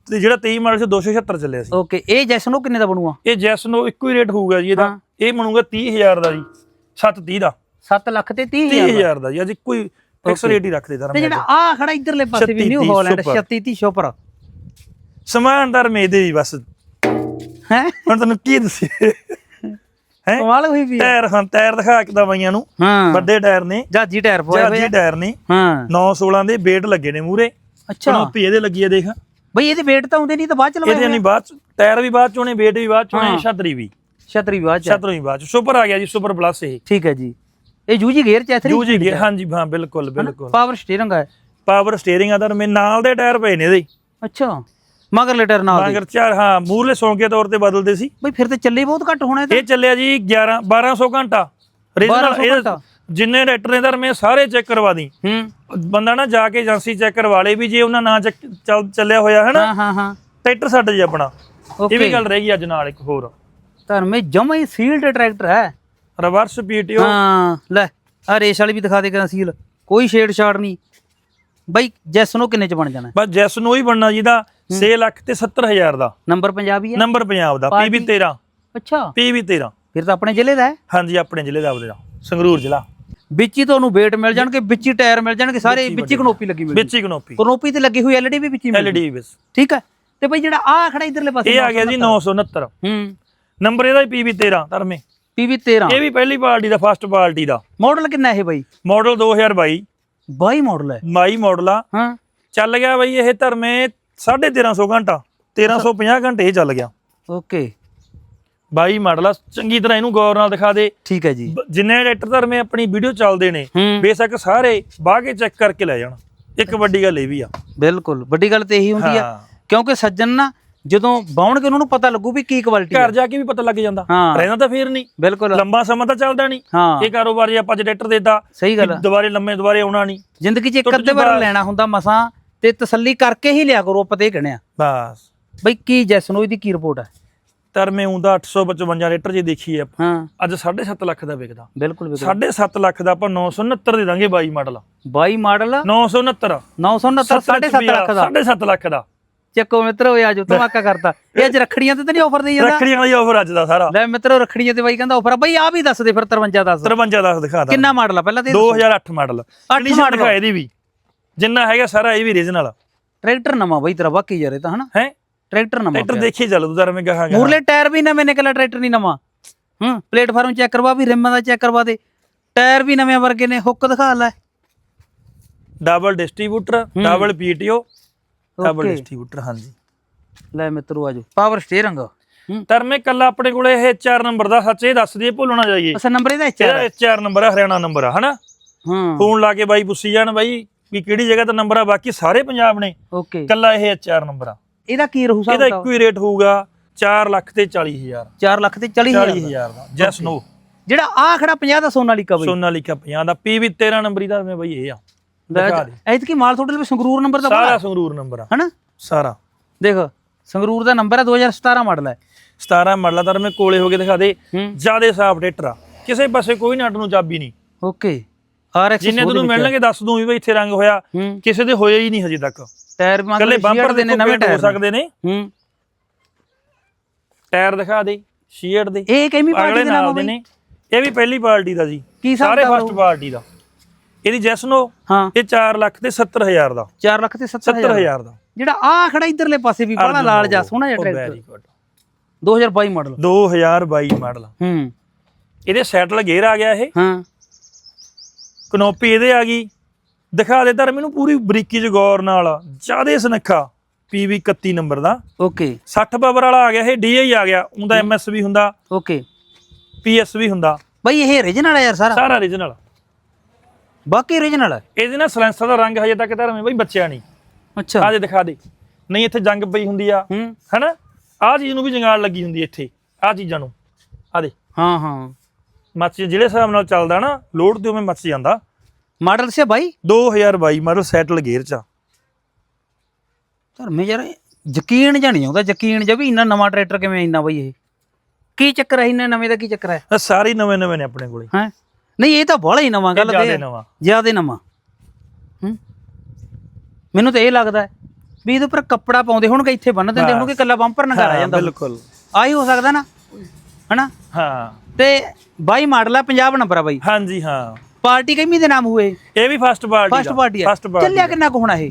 ਤੇ ਜਿਹੜਾ 23 ਮਾਡਲ ਸੀ 276 ਚੱਲਿਆ ਸੀ। ਓਕੇ ਇਹ ਜੈਸਨੋ ਕਿੰਨੇ ਦਾ ਬਣੂਗਾ? ਇਹ ਜੈਸ ਨੂੰ ਇੱਕੋ ਹੀ ਰੇਟ ਹੋਊਗਾ ਜੀ ਇਹਦਾ। ਇਹ ਬਣੂਗਾ 30000 ਦਾ ਜੀ 730 ਦਾ। 7 ਲੱਖ ਤੇ 30000 ਦਾ। 30000 ਦਾ ਜੀ ਅੱਜ ਇੱਕੋ ਹੀ ਫਿਕਸ ਰੇਟ ਹੀ ਰੱਖਦੇ ਤੇ ਜਿਹੜਾ ਆ ਖੜਾ ਇਧਰਲੇ ਪਾਸੇ ਵੀ 36 ਨਿਊ ਹਾਲੈਂਡ super। 36 30 ਸ਼ੋਪਰ ਸਮਾਨਦਾਰ ਮੇਦੇ ਵੀ ਬਸ। ਹੈ? ਹੁਣ ਤੈਨੂੰ ਕੀ ਦੱਸੇ ਹੈ? ਕਮਾਲ ਹੋਈ ਵੀ। ਟਾਇਰ ਹਾਂ ਟਾਇਰ ਦਿਖਾ ਕੇ ਦਵਾਈਆਂ ਨੂੰ। ਵੱਡੇ ਟਾਇਰ ਨੇ। ਜਾਜੀ ਟਾਇਰ ਪੋਏ ਹੋਏ ਜਾਜੀ। ਟਾਇਰ ਨੇ। ਹਾਂ। 916 ਦੇ ਵੇਟ ਲੱਗੇ ਨੇ ਮੂਰੇ ਅੱਛਾ। ਕਨੋਪੀ ਇਹਦੇ ਲੱਗੀ ਆ ਦੇਖ। ਬਈ ਇਹਦੇ ਵੇਟ ਤਾਂ ਆਉਂਦੇ ਨਹੀਂ ਤਾਂ ਬਾਅਦ ਚ ਲਵਾਏ ਇਹਦੇ ਨਹੀਂ ਬਾਅਦ ਚ ਟਾਇਰ ਵੀ ਬਾਅਦ ਚੋਂ ਨੇ ਵੇਟ ਵੀ ਬਾਅਦ ਚੋਂ ਨੇ ਹਾਂ। ਛਤਰੀ ਵੀ। ਛਤਰੀ ਬਾਅਦ ਚ। ਛਤਰੀ ਵੀ ਬਾਅਦ ਚ। ਸੁਪਰ ਆ ਗਿਆ ਜੀ ਸੁਪਰ ਪਲੱਸ ਇਹ। ਠੀਕ ਹੈ ਜੀ। ਇਹ ਯੂਜੀ ਗੇਅਰ ਚ ਹੈ 3 ਯੂਜੀ ਗਿਆ ਹਾਂਜੀ ਹਾਂ ਬਿਲਕੁਲ ਬਿਲਕੁਲ। ਪਾਵਰ ਸਟੀਅਰਿੰਗ ਹੈ ਪਾਵਰ ਸਟੀਅਰਿੰਗ ਆ ਤਾਂ ਮੇ ਨਾਲ ਦੇ ਟਾਇਰ ਪਏ ਨੇ ਇਹਦੇ। ਅੱਛਾ। ਮਗਰ ਲੈਟਰ ਨਾਲ ਦੇ। ਮਗਰ ਚਾਰ ਹਾਂ ਮੂਰਲੇ ਸੌਂਕੇ ਤੌਰ ਤੇ ਬਦਲਦੇ ਸੀ। ਬਈ ਫਿਰ ਤੇ ਚੱਲੇ ਬਹੁਤ ਘੱਟ ਹੋਣਾ ਇਹ ਤਾਂ। ਇਹ ਚੱਲਿਆ ਜੀ 11 1200 ਘੰਟਾ। 1200 ਰੀਜਨਲ ਘੰਟਾ। ਜਿੰਨੇ ਰੈਟਰ ਨੇ ਧਰਮੇ ਸਾਰੇ ਚੈੱਕ ਕਰਵਾ ਦੀ। ਹੂੰ। ਬੰਦਾ ਨਾ ਜਾ ਕੇ ਏਜੰਸੀ ਚੈੱਕ ਕਰਵਾ ਲੇ ਵੀ ਜੇ ਉਹਨਾਂ ਨਾ ਚੱਕ ਚੱਲ ਚੱਲਿਆ ਹੋਇਆ ਹੈ ਨਾ ਹਾਂ ਹਾਂ ਹਾਂ। ਟਰੈਕਟਰ ਸਾਡਾ ਜੀ ਆਪਣਾ। ਇਹ ਓਕੇ। ਵੀ ਗੱਲ ਰਹੇਗੀ ਅੱਜ ਨਾਲ ਇੱਕ ਹੋਰ। ਧਰਮੇ ਜਮਾ ਹੀ ਸੀਲਡ ਟਰੈਕਟਰ ਹੈ। Reverse PTO. ਹਾਂ ਲੈ ਆ ਰੇਸ ਵਾਲੀ ਵੀ ਦਿਖਾ ਦੇ ਕਰਾਂ ਸੀਲ ਕੋਈ ਛੇੜ ਛਾੜ ਨਹੀਂ। ਬਈ ਜੈਸਨੋ ਕਿੰਨੇ ਚ ਬਣ ਜਾਣਾ? ਬਸ ਜੈਸ ਨੂੰ ਹੀ ਬਣਨਾ ਜਿਹਦਾ 6 ਲੱਖ ਤੇ 70000 ਦਾ। ਨੰਬਰ ਪੰਜਾਬੀ ਹੈ ਨੰਬਰ ਪੰਜਾਬ ਦਾ PB 13 ਅੱਛਾ। PB 13 ਫਿਰ ਤਾਂ ਆਪਣੇ ਜ਼ਿਲ੍ਹੇ ਦਾ ਹੈ? ਹਾਂਜੀ ਆਪਣੇ ਜ਼ਿਲ੍ਹੇ ਦਾ ਉਹਦੇ ਦਾ। ਸੰਗਰੂਰ ਜ਼ਿਲ੍ਹਾ। ਵਿੱਚ ਹੀ ਤੁਹਾਨੂੰ ਵੇਟ ਮਿਲ ਜਾਣਗੇ ਵਿੱਚ ਹੀ ਟਾਇਰ ਮਿਲ ਜਾਣਗੇ ਸਾਰੇ ਵਿੱਚ ਹੀ ਕਨੋਪੀ ਲੱਗੀ ਮਿਲ ਵਿੱਚ ਹੀ ਕਨੋਪੀ। ਕਨੋਪੀ ਤੇ ਲੱਗੀ ਹੋਈ ਐਲਈਡੀ ਵੀ ਵਿੱਚ ਹੀ ਮਿਲ LED ਬਸ। ਠੀਕ ਹੈ। ਤੇ ਬਈ ਜਿਹੜਾ ਆ ਖੜਾ ਇਧਰਲੇ ਪਾਸੇ ਇਹ ਆ ਗਿਆ ਜੀ 969 ਹੂੰ। ਨੰਬਰ ਇਹਦਾ PB 13 ਧਰਮੇ। ਪੀਵੀ 13 ਇਹ ਵੀ ਪਹਿਲੀ ਪਾਰਟੀ ਦਾ ਫਸਟ ਪਾਰਟੀ ਦਾ। ਮਾਡਲ ਕਿੰਨਾ ਇਹ ਬਈ? ਮਾਡਲ 2022 22 ਮਾਡਲ ਹੈ। ਮਾਈ ਮਾਡਲ ਆ। ਹਾਂ। ਚੱਲ ਗਿਆ ਬਈ ਇਹ ਧਰਮੇ 1350 ਘੰਟਾ 1350 ਘੰਟੇ ਇਹ ਚੱਲ ਗਿਆ। ਓਕੇ। 22 ਮਾਡਲ ਆ ਚੰਗੀ ਤਰ੍ਹਾਂ ਇਹਨੂੰ ਗੌਰ ਨਾਲ ਦਿਖਾ ਦੇ। ਠੀਕ ਹੈ ਜੀ। ਜਿੰਨੇ ਡਾਇਰੈਕਟਰ ਧਰਮੇ ਆਪਣੀ ਵੀਡੀਓ ਚੱਲਦੇ ਨੇ ਬੇਸ਼ੱਕ ਸਾਰੇ ਬਾਹ ਕੇ ਚੈੱਕ ਕਰਕੇ ਲੈ ਜਾਣ। ਇੱਕ ਵੱਡੀ ਗੱਲ ਇਹ ਵੀ ਆ। ਬਿਲਕੁਲ ਵੱਡੀ ਗੱਲ ਤੇ ਇਹੀ ਹੁੰਦੀ ਆ। ਕਿਉਂਕਿ ਸੱਜਣ ਨਾ ਜਦੋਂ ਬਾਉਣਗੇ ਉਹਨਾਂ ਨੂੰ ਪਤਾ ਲੱਗੂ ਵੀ ਕੀ ਕੁਆਲਿਟੀ ਘਰ ਜਾ ਕੇ ਵੀ ਪਤਾ ਲੱਗ ਜਾਂਦਾ। ਰਹਿਣਾ ਤਾਂ ਫੇਰ ਨਹੀਂ। ਬਿਲਕੁਲ। ਲੰਬਾ ਸਮਾਂ ਤਾਂ ਚੱਲਦਾ ਨਹੀਂ। ਇਹ ਕਾਰੋਬਾਰ ਜੇ ਆਪਾਂ ਡਾਇਰੈਕਟਰ ਦੇਤਾ ਸਹੀ ਗੱਲ। ਦੁਬਾਰੇ ਲੰਮੇ ਦੁਬਾਰੇ ਆਉਣਾ ਨਹੀਂ। ਜ਼ਿੰਦਗੀ 'ਚ ਇੱਕ ਅੱਧੇ ਵਾਰ। ਲੈਣਾ ਹੁੰਦਾ ਮਸਾਂ। ਤੇ ਤਸੱਲੀ ਕਰਕੇ ਹੀ ਲਿਆ ਕਰੋ ਆਪਾਂ ਤੇ ਇਹ ਕਹਿੰਦੇ ਆ। ਬਸ। ਬਈ ਕੀ ਜੈਸਨੋ ਦੀ ਕੀ ਰਿਪੋਰਟ ਹੈ ਧਰਮੇ ਹੁੰਦਾ 855 ਲੀਟਰ ਜੇ ਦੇਖੀਏ ਆਪਾਂ ਹਾਂ। ਅੱਜ 7.5 ਲੱਖ ਦਾ ਵਿਕਦਾ। ਬਿਲਕੁਲ ਬਿਲਕੁਲ 7.5 ਲੱਖ ਦਾ ਆਪਾਂ 969 ਦੇ ਦਾਂਗੇ 22 ਮਾਡਲ। 22 ਮਾਡਲ? 969 969 7.5 ਲੱਖ ਦਾ। 7.5 ਲੱਖ ਦਾ। ਚੱਕੋ ਮਿੱਤਰੋ ਇਹ ਆਜੋ ਧਮਾਕਾ ਕਰਤਾ। ਇਹ ਅੱਜ ਰੱਖੜੀਆਂ ਤੇ ਤਾਂ ਨਹੀਂ ਆਫਰ ਦੇਈ ਜਾਂਦਾ। ਰੱਖੜੀਆਂ ਵਾਲੀ ਆਫਰ ਅੱਜ ਦਾ ਸਾਰਾ। ਲੈ ਮਿੱਤਰੋ ਰੱਖੜੀਆਂ ਤੇ ਬਾਈ ਕਹਿੰਦਾ ਆਫਰ ਆ। ਬਈ ਆ ਵੀ ਦੱਸ ਦੇ ਫਿਰ 53 ਦੱਸ। 53 ਦਾ ਦਿਖਾ ਦਾਂ ਕਿੰਨਾ ਮਾਡਲ ਆ? ਪਹਿਲਾਂ ਤੇ ਇਹ ਦੱਸੋ। 2008 ਮਾਡਲ ਅੱਠ ਕੰਡੀਸ਼ਨ ਮਾਡਲ। ਦਿਖਾ ਇਹਦੀ ਵੀ। ਜਿੰਨਾ ਹੈਗਾ ਸਾਰਾ ਇਹ ਵੀ ਰੀਜਨਲ ਟਰੈਕਟਰ ਨਵਾਂ ਬਾਈ ਤੇਰਾ ਵਾਕਈ ਯਾਰ ਇਹ ਤਾਂ ਹਨਾ? ਹੈ? ਟਰੈਕਟਰ ਨਵਾਂ ਟਰੈਕਟਰ। ਦੇਖੀ ਚੱਲ ਤੂੰ ਧਰਮੇ ਕਹਾਂਗਾ ਮੂਰਲੇ ਟਾਇਰ ਵੀ ਨਵੇਂ ਨੇ ਕੱਲਾ ਟਰੈਕਟਰ ਨਹੀਂ ਨਵਾਂ। ਹੂੰ ਪਲੇਟਫਾਰਮ ਚੈੱਕ ਕਰਵਾ ਵੀ ਰਿਮਾਂ ਦਾ ਚੈੱਕ ਕਰਵਾ ਦੇ। ਟਾਇਰ ਵੀ ਨਵੇਂ ਵਰਗੇ ਨੇ ਹੁੱਕ ਦਿਖਾ ਲੈ। Double distributor double PTO double. Distributor ਹਾਂਜੀ। ਲੈ ਮਿੱਤਰੋ ਆਜੋ ਪਾਵਰ ਸਟੀਅਰਿੰਗ ਧਰਮੇ ਕੱਲਾ ਆਪਣੇ ਕੋਲੇ ਇਹ 4 ਨੰਬਰ ਦਾ ਸੱਚ ਇਹ ਦੱਸ ਦਈਏ ਭੁੱਲਣਾ ਜਾਈਏ। ਅਸਾ ਨੰਬਰ ਇਹਦਾ ਇਹਦਾ ਚਾਰ 4 ਨੰਬਰ ਹਰਿਆਣਾ ਨੰਬਰ ਆ ਹਨਾ? ਹਾਂ। ਫੋਨ ਲਾ ਕੇ ਬਾਈ ਪੁੱਛੀ ਜਾਣ ਬਾਈ। ਵੀ ਕਿਹੜੀ ਜਗ੍ਹਾ ਤੇ ਨੰਬਰ ਆ ਬਾਕੀ ਸਾਰੇ ਪੰਜਾਬ ਨੇ। ਓਕੇ। ਕੱਲਾ ਇਹ 4 ਨੰਬਰ ਆ। ਇਹਦਾ ਕੀ ਰਹੂ ਇਹਦਾ ਸਾਹਿਬ? ਇੱਕੋ ਹੀ ਰੇਟ ਹੋਊਗਾ 4 ਲੱਖ ਤੇ 40000 4 ਲੱਖ ਤੇ 40 ਹਜ਼ਾਰ 40000 ਦਾ। ਜੈਸ ਨੋ ਜਿਹੜਾ ਆ ਖੜਾ 50 ਦਾ ਸੋਨਾਲੀਕਾ ਬਈ? ਸੋਨਾਲੀਕਾ 50 ਦਾ। ਪੀਵੀ 13 ਨੰਬਰੀ ਦਾ ਮੈਂ ਬਾਈ ਇਹ ਆ। ਦਿਖਾ ਦੇ। ਐਤਕੀ ਮਾਲ ਤੁਹਾਡੇ ਲਈ ਸੰਗਰੂਰ ਨੰਬਰ ਦਾ ਸਾਰਾ ਸੰਗਰੂਰ ਨੰਬਰ ਆ। ਹਨਾ? ਸਾਰਾ। ਦੇਖ ਸੰਗਰੂਰ ਦਾ ਨੰਬਰ ਹੈ 2017 ਮਾਡਲ ਹੈ 17 ਮਾਡਲ ਦਾ ਮੈਂ ਕੋਲੇ ਹੋ ਕੇ ਦਿਖਾ ਦੇ। ਹੂੰ। ਜਿਆਦੇ ਸਾਫ਼ ਟਰੈਕਟਰ ਆ। ਕਿਸੇ ਪਾਸੇ ਕੋਈ ਨਟ ਨੂੰ ਚਾਬੀ ਨਹੀਂ। ਓਕੇ। ਆਰਐਕਸ ਜਿੰਨੇ ਤੈਨੂੰ ਮਿਲਣਗੇ ਦੱਸ ਦੂੰ ਵੀ ਬਈ ਇੱਥੇ ਰੰਗ ਹੋਇਆ। ਹੂੰ। ਕਿਸੇ ਦੇ ਹੋਇਆ ਹੀ ਨਹੀਂ ਹਜੇ ਤੱਕ। ਟਾਇਰ ਮੰਗ ਕੱਲੇ ਬੰਪਰ ਦੇ ਨੇ ਨਵੇਂ ਹੋ ਟਾਇਰ ਸਕਦੇ ਨੇ। ਹੂੰ। ਟਾਇਰ ਦਿਖਾ ਦੇ ਸ਼ੀਟ ਦੇ। ਇਹ ਕਿੰਨੀ ਪਾਰਟੀ ਦੇ ਨਾਮ ਬਈ। ਨੇ। ਇਹ ਵੀ ਪਹਿਲੀ ਪਾਰਟੀ ਦਾ ਜੀ। ਸਾਰੇ ਫਸਟ ਪਾਰਟੀ ਦਾ। ਇਹਦੀ ਜੈਸਨੋ ਹਾਂ। ਇਹ 4 ਲੱਖ ਤੇ 70000 ਦਾ। 4 ਲੱਖ ਤੇ 70000 70000 ਦਾ। ਜਿਹੜਾ ਆ ਖੜਾ ਇਧਰਲੇ ਪਾਸੇ ਵੀ ਬੜਾ ਲਾਲ ਜਾ ਸੋਹਣਾ ਜਿਹਾ tractor very good 2022 model. 2022 model. ਹੂੰ। ਇਹਦੇ ਸੈਟਲ ਗੇਅਰ ਆ ਗਿਆ ਇਹ। ਹਾਂ। ਕਨੋਪੀ ਇਹਦੇ ਆ ਗਈ। ਦਿਖਾ ਦੇ ਧਰਮ ਇਹਨੂੰ ਪੂਰੀ ਬਰੀਕੀ ਚ ਗੌਰ ਨਾਲ। ਜਿਆਦੇ ਸੁਨੱਖਾ ਪੀਵੀ 31 ਨੰਬਰ ਦਾ। ਓਕੇ। 60 ਪਾਵਰ ਵਾਲਾ ਆ ਗਿਆ ਇਹ ਡੀਆਈ ਆ ਗਿਆ। ਉਹਦਾ ਐਮਐਸ ਵੀ ਹੁੰਦਾ ਓਕੇ। ਪੀਐਸ ਵੀ ਹੁੰਦਾ। ਬਈ ਇਹ origignal ਹੈ ਯਾਰ ਸਾਰਾ? ਸਾਰਾ origignal ਬਾਕੀ ਹੈ ਇਹਦੇ ਨਾਲ ਸਲੈਂਸਰ ਦਾ ਰੰਗ ਹਜੇ ਤੱਕ ਧਰਮੇ ਬਈ ਬੱਚਿਆ ਨਹੀਂ। ਅੱਛਾ। ਆ ਜੇ ਦਿਖਾ ਦੇ। ਨਹੀਂ ਇੱਥੇ ਜੰਗ ਪਈ ਹੁੰਦੀ ਆ। ਹਨਾ? ਆਹ ਚੀਜ਼ ਨੂੰ ਵੀ ਜੰਗਾਲ ਲੱਗੀ ਹੁੰਦੀ ਇੱਥੇ। ਆਹ ਚੀਜ਼ਾਂ ਨੂੰ। ਆ ਦੇ ਹਾਂ ਹਾਂ। ਮੱਚ ਜਿਹੜੇ ਹਿਸਾਬ ਨਾਲ ਚੱਲਦਾ ਨਾ ਲੋਡ ਤੇ ਉਵੇਂ ਮੱਚ ਜਾਂਦਾ। ਮਾਡਲ ਸੇ ਬਾਈ? 2022 ਮਾਡਲ ਸੈਟਲ ਗੇਅਰ ਚ ਆ। ਧਰਮੇ ਯਾਰ ਯਕੀਨ ਜਾਂ ਨਹੀਂ ਆਉਂਦਾ ਯਕੀਨ ਜਾਂ ਵੀ ਇੰਨਾ ਨਵਾਂ ਟਰੈਕਟਰ ਕਿਵੇਂ ਇੰਨਾ ਬਈ ਇਹ? ਕੀ ਚੱਕਰ ਹੈ ਇੰਨਾ ਨਵੇਂ ਦਾ ਕੀ ਚੱਕਰ ਹੈ? ਇਹ ਸਾਰੇ ਨਵੇਂ ਨਵੇਂ ਨੇ ਆਪਣੇ ਕੋਲੇ। ਹੈ? ਨਹੀਂ ਇਹ ਤਾਂ ਬੜਾ ਹੀ ਨਵਾਂ ਗੱਲ ਜਿਆਦੇ ਤੇ ਨਵਾਂ। ਜਿਆਦੇ ਨਵਾਂ। ਹੂੰ? ਮੈਨੂੰ ਤਾਂ ਇਹ ਲੱਗਦਾ ਹੈ ਵੀ ਇਹਦੇ ਉੱਪਰ ਕੱਪੜਾ ਪਾਉਂਦੇ ਹੋਣਗੇ ਇੱਥੇ ਬੰਨ ਦਿੰਦੇ। ਹੋਣਗੇ ਕੱਲਾ ਬੰਪਰ ਨਗਾਰਾ ਜਾਂਦਾ। ਬਿਲਕੁਲ। ਆਹੀ ਹੋ ਸਕਦਾ ਨਾ। ਹਨਾ? ਹਾਂ। ਤੇ ਬਾਈ ਮਾਡਲ ਆ 50 ਨੰਬਰ ਆ ਬਾਈ। ਹਾਂਜੀ ਹਾਂ। ਪਾਰਟੀ ਕਿੰਨੀ ਦੇ ਨਾਮ ਹੋਏ? ਇਹ ਵੀ ਫਸਟ ਪਾਰਟੀ ਫਸਟ ਪਾਰਟੀ ਹੈ ਫਸਟ ਪਾਰਟੀ ਚੱਲਿਆ ਕਿੰਨਾ ਕੁ ਹੋਣਾ ਇਹ?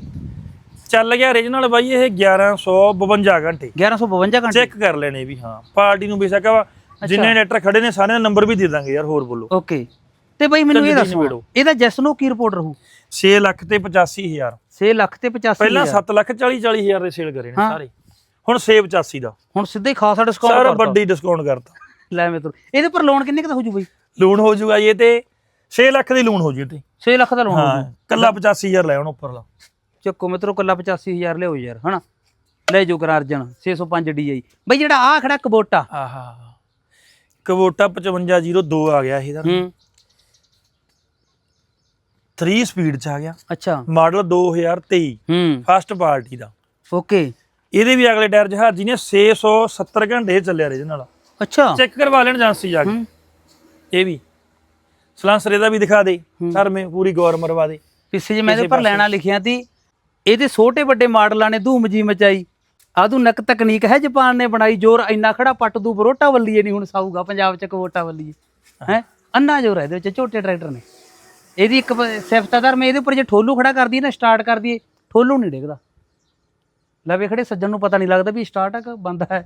ਚੱਲ ਗਿਆ origignal ਬਾਈ ਇਹ 1152 ਘੰਟੇ। 1152 ਘੰਟੇ। ਚੈੱਕ ਕਰ ਲੈਣੇ ਵੀ ਹਾਂ। ਪਾਰਟੀ ਨੂੰ ਬੇਸ਼ੱਕ ਜਿੰਨੇ ਲੈਟਰ ਖੜੇ ਨੇ ਸਾਰਿਆਂ ਦਾ ਨੰਬਰ ਵੀ ਦੇ ਦਾਂਗੇ ਯਾਰ ਹੋਰ ਬੋਲੋ। ਓਕੇ ਤੇ ਬਾਈ ਮੈਨੂੰ ਇਹ ਦੱਸੋ। ਇਹਦਾ ਜੈਸਨੋ ਕੀ ਰਿਪੋਰਟ ਰਹੂ? 6 ਲੱਖ ਤੇ 85000 6 ਲੱਖ ਤੇ 85 ਪਹਿਲਾਂ 7 ਲੱਖ 40 40000 ਦੇ ਸੇਲ ਕਰੇ ਨੇ ਹਾਂ। ਸਾਰੇ। ਹੁਣ 685 ਦਾ। ਹੁਣ ਸਿੱਧਾ ਹੀ ਖਾਸਾ ਡਿਸਕਾਊਂਟ ਸਾਰਾ ਕਰਤਾ। ਵੱਡੀ ਡਿਸਕਾਊਂਟ ਕਰਤਾ। ਲੈ ਤੋਂ। ਇਹਦੇ ਪਰ ਲੋਨ ਕਿੰਨੇ ਕੁ ਦਾ ਹੋ ਜੂ ਬਾਈ? ਲੋਨ ਹੋ ਜਾਊਗਾ ਇਹ ਤੇ 6 ਲੱਖ ਦੀ ਲੋਨ ਹੋ ਜੂ ਤੇ। 6 ਲੱਖ ਦਾ ਲੋਨ ਹੋ ਕੱਲਾ 85000 ਲੈ ਹੁਣ ਉੱਪਰਲਾ ਚੱਕੋ ਮਿੱਤਰੋ ਕੱਲਾ 85000 ਲਿਓ ਯਾਰ ਹਨਾ? ਲੈ ਜੋ ਕਰਾ ਅਰਜਨ 605 DI ਬਈ ਜਿਹੜਾ ਆ ਖੜਾ ਕਬੋਟਾ। ਆਹਾ। ਕਵੋਟਾ 5502 ਆ ਗਿਆ ਇਹਦਾ। ਹੂੰ। 3 ਸਪੀਡ ਚ ਆ ਗਿਆ। ਅੱਛਾ। ਮਾਡਲ 2023 ਹੂੰ। ਫਸਟ ਪਾਰਟੀ ਦਾ। ਓਕੇ। ਇਹਦੇ ਵੀ ਅਗਲੇ ਟਾਇਰ ਜਹਾਜ਼ੀ ਨੇ 670 ਘੰਟੇ ਚੱਲਿਆ ਰੀਜਨਲ ਅੱਛਾ। ਚੈੱਕ ਕਰਵਾ ਲੈਣ ਏਜੰਸੀ ਜਾ ਕੇ। ਇਹ ਵੀ। ਸਲਾਂਸਰ ਇਹਦਾ ਵੀ ਦਿਖਾ ਦੇ ਧਰਮੇ ਪੂਰੀ ਗੌਰ ਮਰਵਾ ਦੇ। ਪਿੱਛੇ ਜੇ ਮੈਂ ਇਹਦੇ ਪਰ ਲੈਣਾ ਲਿਖਿਆ ਸੀ ਇਹਦੇ ਛੋਟੇ ਵੱਡੇ ਮਾਡਲਾਂ ਨੇ ਧੂਮ ਜੀ ਮਚਾਈ। ਆਧੁਨਿਕ ਤਕਨੀਕ ਹੈ ਜਾਪਾਨ ਨੇ ਬਣਾਈ ਜੋਰ ਇੰਨਾ ਖੜਾ ਪੱਟ ਦੂ ਬਰੋਟਾ ਵੱਲੀਏ ਨਹੀਂ ਹੁਣ ਸਾਊਗਾ ਪੰਜਾਬ ਚ ਕਵੋਟਾ ਵੱਲੀਏ। ਹੈ। ਅੰਨਾ ਜੋਰ ਹੈ ਇਹਦੇ ਵਿੱਚ ਛੋਟੇ ਟਰੈਕਟਰ ਨੇ। ਇਹਦੀ ਇੱਕ ਸਿਫਤਾਦਾਰ ਮੈਂ ਇਹਦੇ ਉੱਪਰ ਜੇ ਠੋਲੂ ਖੜਾ ਕਰਦੀ ਨਾ ਸਟਾਰਟ ਕਰਦੀ ਠੋਲੂ ਨਹੀਂ ਡਿੱਗਦਾ। ਲਵੇ ਖੜੇ ਸੱਜਣ ਨੂੰ ਪਤਾ ਨਹੀਂ ਲੱਗਦਾ ਵੀ ਸਟਾਰਟ ਆ ਕਿ ਬੰਦ ਹੈ।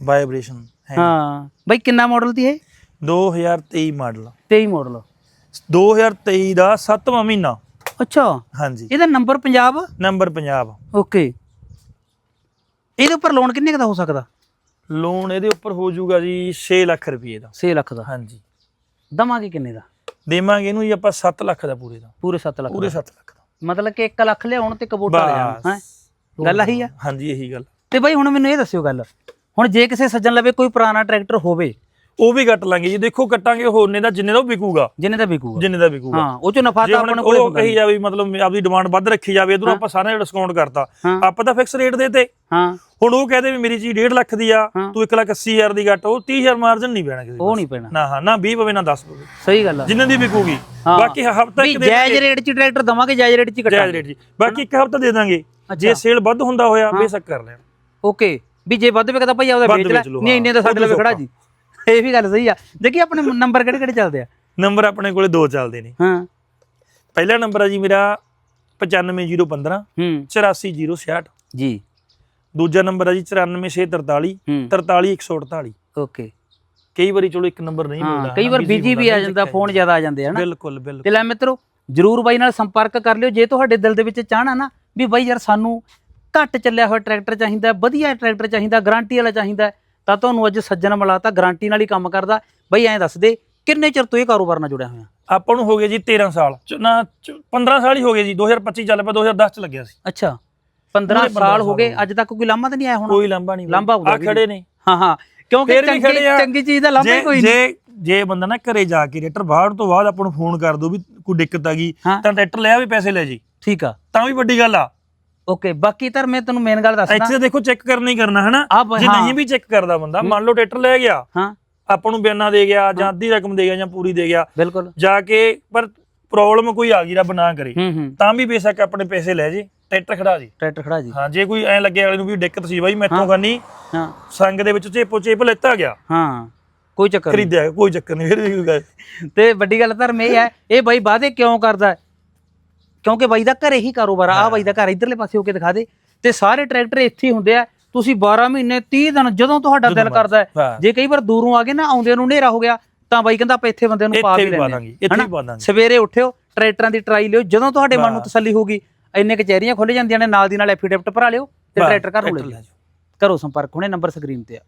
ਵਾਈਬ੍ਰੇਸ਼ਨ ਹੈ। ਬਈ ਕਿੰਨਾ ਮਾਡਲ ਦੀ ਇਹ? 2023 ਮਾਡਲ 23 ਮਾਡਲ 2023 ਦਾ 7ਵਾਂ ਮਹੀਨਾ। ਅੱਛਾ। ਹਾਂਜੀ। ਇਹਦਾ number Punjab? Number Punjab. Okay ਇਹਦੇ ਉੱਪਰ ਲੋਨ ਕਿੰਨੇ ਕੁ ਦਾ ਹੋ ਸਕਦਾ? ਲੋਨ ਇਹਦੇ ਉੱਪਰ ਹੋ ਜਾਊਗਾ ਜੀ 6 ਲੱਖ ਰੁਪਏ ਦਾ। 6 ਲੱਖ ਦਾ। ਹਾਂਜੀ। ਦਵਾਂਗੇ ਕਿੰਨੇ ਦਾ? ਦੇਵਾਂਗੇ ਇਹਨੂੰ ਜੀ ਆਪਾਂ 7 ਲੱਖ ਦਾ ਪੂਰੇ ਦਾ। ਪੂਰੇ 7 ਲੱਖ ਪੂਰੇ ਦਾ। 7 ਲੱਖ ਦਾ। ਮਤਲਬ ਕਿ 1 ਲੱਖ ਲਿਆਉਣ ਤੇ ਕਬੂਟਰ ਲੈ ਜਾਣ ਹੈ? ਗੱਲ ਆਹੀ ਆ। ਹਾਂਜੀ ਇਹੀ ਗੱਲ। ਤੇ ਬਾਈ ਹੁਣ ਮੈਨੂੰ ਇਹ ਦੱਸਿਓ ਗੱਲ। ਹੁਣ ਜੇ ਕਿਸੇ ਸੱਜਣ ਲਵੇ ਕੋਈ ਪੁਰਾਣਾ ਟਰੈਕਟਰ ਹੋਵੇ ਉਹ ਵੀ ਕੱਟ ਲਾਂਗੇ ਜੀ। ਦੇਖੋ ਕੱਟਾਂਗੇ ਹੋਰਨੇ ਦਾ ਜਿੰਨੇ ਦਾ ਉਹ ਵਿਕੂਗਾ। ਜਿੰਨੇ ਦਾ ਵਿਕੂਗਾ। ਜਿੰਨੇ ਦਾ ਵਿਕੂਗਾ। ਹਾਂ ਉਹ ਚੋਂ ਨਫਾ ਤਾਂ ਆਪਣੇ ਕੋਲੇ ਉਹ ਕਹੀ। ਜਾਵੇ ਮਤਲਬ ਆਪਦੀ ਡਿਮਾਂਡ ਵੱਧ ਰੱਖੀ ਜਾਵੇ ਇਧਰੋਂ ਆਪਾਂ ਸਾਰਿਆਂ ਡਿਸਕਾਊਂਟ ਕਰਤਾ। ਆਪਾਂ ਤਾਂ ਫਿਕਸ ਰੇਟ ਦੇਤੇ। ਹਾਂ। ਹੁਣ ਉਹ ਕਹਦੇ ਵੀ ਮੇਰੀ ਚੀਜ਼ 1.5 ਲੱਖ ਦੀ ਆ। ਤੂੰ 1 ਲੱਖ 80 ਹਜ਼ਾਰ ਦੀ ਘੱਟ ਉਹ 30000 ਮਾਰਜਨ ਨਹੀਂ ਪੈਣਾ ਕਿਸੇ ਉਹ ਨਹੀਂ ਪੈਣਾ। ਨਾ ਹਾਂ ਨਾ 20 ਪਵੇ ਨਾ 10 ਪਵੇ। ਸਹੀ ਗੱਲ ਆ। ਜਿੰਨੇ ਦੀ ਵਿਕੂਗੀ। ਬਾਕੀ ਹਫਤਾ ਇੱਕ ਦੇ ਜਾਇਜ਼ ਰੇਟ 'ਚ ਟਰੈਕਟਰ ਦਵਾਂਗੇ ਜਾਇਜ਼ ਰੇਟ 'ਚ ਹੀ ਜਾਇਜ਼ ਰੇਟ ਜੀ ਬਾਕੀ ਇੱਕ ਹਫਤਾ ਦੇ ਦਾਂਗੇ। ਜੇ ਸੇਲ ਵੱਧ ਹੁੰਦਾ ਹੋਇਆ ਬੇਸ਼ੱਕ ਕਰ ਲੈਣ। ਓਕੇ। ਵੀ ਜੇ ਵੱਧ ਵਿਕਦਾ ਭਾਈ ਵੱਧ ਵੇਚ ਲੈ। ਨਹੀਂ ਇੰਨੇ ਹਾਂ। ਸਾਡੇ ਲਵੇ ਖੜਾ ਜੀ। ਇਹ ਵੀ ਗੱਲ ਸਹੀ ਆ। ਦੇਖੀ ਆਪਣੇ ਨੰਬਰ ਕਿਹੜੇ ਕਿਹੜੇ ਚੱਲਦੇ ਆ? ਨੰਬਰ ਆਪਣੇ ਕੋਲੇ ਦੋ ਚੱਲਦੇ ਨੇ। ਹਾਂ। ਪਹਿਲਾ ਨੰਬਰ ਆ ਜੀ ਮੇਰਾ 95015 ਹੂੰ। 84066 ਜੀ। ਦੂਜਾ ਨੰਬਰ ਹੈ ਜੀ 94643 ਹੂੰ। 43148 ਓਕੇ। ਕਈ ਵਾਰੀ ਚਲੋ ਇੱਕ ਨੰਬਰ ਨਹੀਂ ਮਿਲਦਾ ਕਈ ਵਾਰ ਬਿਜ਼ੀ ਵੀ ਆ ਜਾਂਦਾ ਫੋਨ ਜ਼ਿਆਦਾ ਆ ਜਾਂਦੇ ਹਨਾ ਬਿਲਕੁਲ ਬਿਲਕੁਲ। ਤੇ ਲੈ ਮਿੱਤਰੋ ਜਰੂਰ ਬਾਈ ਨਾਲ ਸੰਪਰਕ ਕਰ ਲਿਓ। ਜੇ ਤੁਹਾਡੇ ਦਿਲ ਦੇ ਵਿੱਚ ਚਾਹਣਾ ਨਾ ਵੀ ਬਾਈ ਯਾਰ ਸਾਨੂੰ ਘੱਟ ਚੱਲਿਆ ਹੋਇਆ ਟਰੈਕਟਰ ਚਾਹੀਦਾ ਵਧੀਆ ਟਰੈਕਟਰ ਚਾਹੀਦਾ ਗਾਰੰਟੀ ਵਾਲਾ ਚਾਹੀਦਾ ਤਾਂ ਤੁਹਾਨੂੰ ਅੱਜ ਸੱਜਣ ਮਿਲਾਤਾ ਗਾਰੰਟੀ ਨਾਲ ਹੀ ਕੰਮ ਕਰਦਾ। ਬਾਈ ਐਂ ਦੱਸ ਦੇ ਕਿੰਨੇ ਚਿਰ ਤੋਂ ਇਹ ਕਾਰੋਬਾਰ ਨਾਲ ਜੁੜਿਆ ਹੋਇਆ? ਆਪਾਂ ਨੂੰ ਹੋ ਗਏ ਜੀ 13 ਸਾਲ। ਚ- ਨਾ ਚ- 15 ਸਾਲ ਹੀ ਹੋ ਗਏ ਜੀ 2025 ਚੱਲ ਪਿਆ 2010 ਚ ਲੱਗਿਆ ਸੀ। ਅੱਛਾ 15 ਪੂਰੇ 15 ਸਾਲ ਹੋ ਗਏ ਅੱਜ ਤੱਕ ਕੋਈ ਲਾਂਭਾ ਤਾਂ ਨਹੀਂ ਆਇਆ ਹੋਣਾ? ਕੋਈ ਲਾਂਭਾ ਨਹੀਂ ਲਾਂਭਾ ਹੋਊਗਾ ਆ ਵੀ ਖੜੇ ਨੇ। ਹਾਂ ਹਾਂ ਕਿਉਂਕਿ ਫੇਰ ਵੀ ਖੜੇ ਚੰਗੀ ਆ। ਚੰਗੀ ਚੀਜ਼ ਦਾ ਲਾਂਭਾ ਹੀ ਜੇ ਕੋਈ ਨਹੀਂ। ਜੇ ਜੇ ਬੰਦਾ ਨਾ ਘਰੇ ਜਾ ਕੇ ਰੇਟਰ ਬਾਹਰ ਤੋਂ ਬਾਅਦ ਆਪਾਂ ਨੂੰ ਫੋਨ ਕਰ ਦੋ ਵੀ ਕੋਈ ਦਿੱਕਤ ਆ ਗਈ ਹਾਂ। ਤਾਂ ਟਰੈਕਟਰ ਲਿਆ ਵੀ ਪੈਸੇ ਲੈ ਜੀ। ਠੀਕ ਆ। ਤਾਂ ਵੀ ਵੱਡੀ ਗੱਲ ਆ। ਓਕੇ ਬਾਕੀ ਤਾਂ ਮੈਂ ਤੈਨੂੰ ਮੇਨ ਗੱਲ ਦੱਸਦਾ। ਇੱਥੇ ਦੇਖੋ ਚੈੱਕ ਕਰਨਾ ਹੀ ਕਰਨਾ ਹਨਾ? ਜੇ। ਨਹੀਂ ਵੀ ਚੈੱਕ ਕਰਦਾ ਬੰਦਾ ਮੰਨ ਲਓ ਟਰੈਕਟਰ ਲੈ ਗਿਆ ਹਾਂ। ਆਪਾਂ ਨੂੰ ਬਿਆਨਾ ਦੇ ਗਿਆ ਜਾਂ ਅੱਧੀ ਰਕਮ ਦੇ ਗਿਆ ਜਾਂ ਪੂਰੀ ਦੇ ਗਿਆ ਬਿਲਕੁਲ। ਜਾ ਕੇ ਪਰ ਪ੍ਰੋਬਲਮ ਕੋਈ ਆ ਗਈ ਰੱਬ ਨਾ ਕਰੇ। ਤਾਂ ਵੀ ਬੇਸ਼ੱਕ ਆਪਣੇ ਪੈਸੇ ਲੈ ਜੇ ਟਰੈਕਟਰ ਖੜਾ ਜੀ। ਟਰੈਕਟਰ ਖੜਾ ਜੀ। ਹਾਂ ਜੇ ਕੋਈ ਐ ਲੱਗੇ ਵਾਲੇ ਨੂੰ ਵੀ ਦਿੱਕਤ ਸੀ ਬਾਈ ਮੈਥੋਂ। ਕਰਨੀ ਹਾਂ। ਸੰਗ ਦੇ ਵਿੱਚ ਚੇਪੋ ਚੇਪ ਲੈਤਾ ਗਿਆ। ਹਾਂ ਕੋਈ ਚੱਕਰ ਨਹੀਂ। ਖਰੀਦਿਆ ਕੋਈ ਚੱਕਰ ਨਹੀਂ ਫਿਰ ਗੱਲ। ਤੇ ਵੱਡੀ ਗੱਲ ਧਰਮ ਇਹ ਹੈ ਇਹ ਬਾਈ ਵਾਅਦੇ ਕਿਉਂ ਕਰਦਾ? ਕਿਉਂਕਿ ਬਾਈ ਦਾ ਘਰੇ ਹੀ ਕਾਰੋਬਾਰ ਆ ਬਾਈ ਦਾ ਘਰ ਇਧਰਲੇ ਪਾਸੇ ਹੋ ਕੇ ਦਿਖਾ ਦੇ। ਤੇ ਸਾਰੇ ਟਰੈਕਟਰ ਇੱਥੇ ਹੁੰਦੇ ਆ। ਤੁਸੀਂ 12 ਮਹੀਨੇ 30 ਦਿਨ ਜਦੋਂ ਤੁਹਾਡਾ ਦਿਲ ਕਰਦਾ। ਜੇ ਕਈ ਵਾਰ ਦੂਰੋਂ ਆ ਗਏ ਨਾ ਆਉਂਦੇ ਨੂੰ ਹਨੇਰਾ ਹੋ ਗਿਆ ਤਾਂ ਬਾਈ ਕਹਿੰਦਾ ਆਪਾਂ ਇੱਥੇ ਬੰਦੇ ਨੂੰ ਪਾ ਵੀ ਵੀ ਲੈਣੇ ਇੱਥੇ ਹੀ ਪਾ ਦਾਂਗੇ। ਸਵੇਰੇ ਉੱਠਿਓ ਟਰੈਕਟਰਾਂ ਦੀ ਟਰਾਈ ਲਿਓ। ਜਦੋਂ ਤੁਹਾਡੇ ਮਨ ਨੂੰ। ਤਸੱਲੀ ਹੋਊਗੀ ਇੰਨੇ ਕਚਹਿਰੀਆਂ ਖੁੱਲ ਜਾਂਦੀਆਂ ਨੇ ਨਾਲ ਦੀ ਨਾਲ ਐਫੀਡੇਵਿਟ ਭਰਾ ਲਿਓ ਤੇ ਟਰੈਕਟਰ ਘਰ ਨੂੰ ਲੈ ਜਾਓ। ਕਰੋ ਸੰਪਰਕ ਹੁਣੇ ਨੰਬਰ ਸਕਰੀਨ ਤੇ ਆ।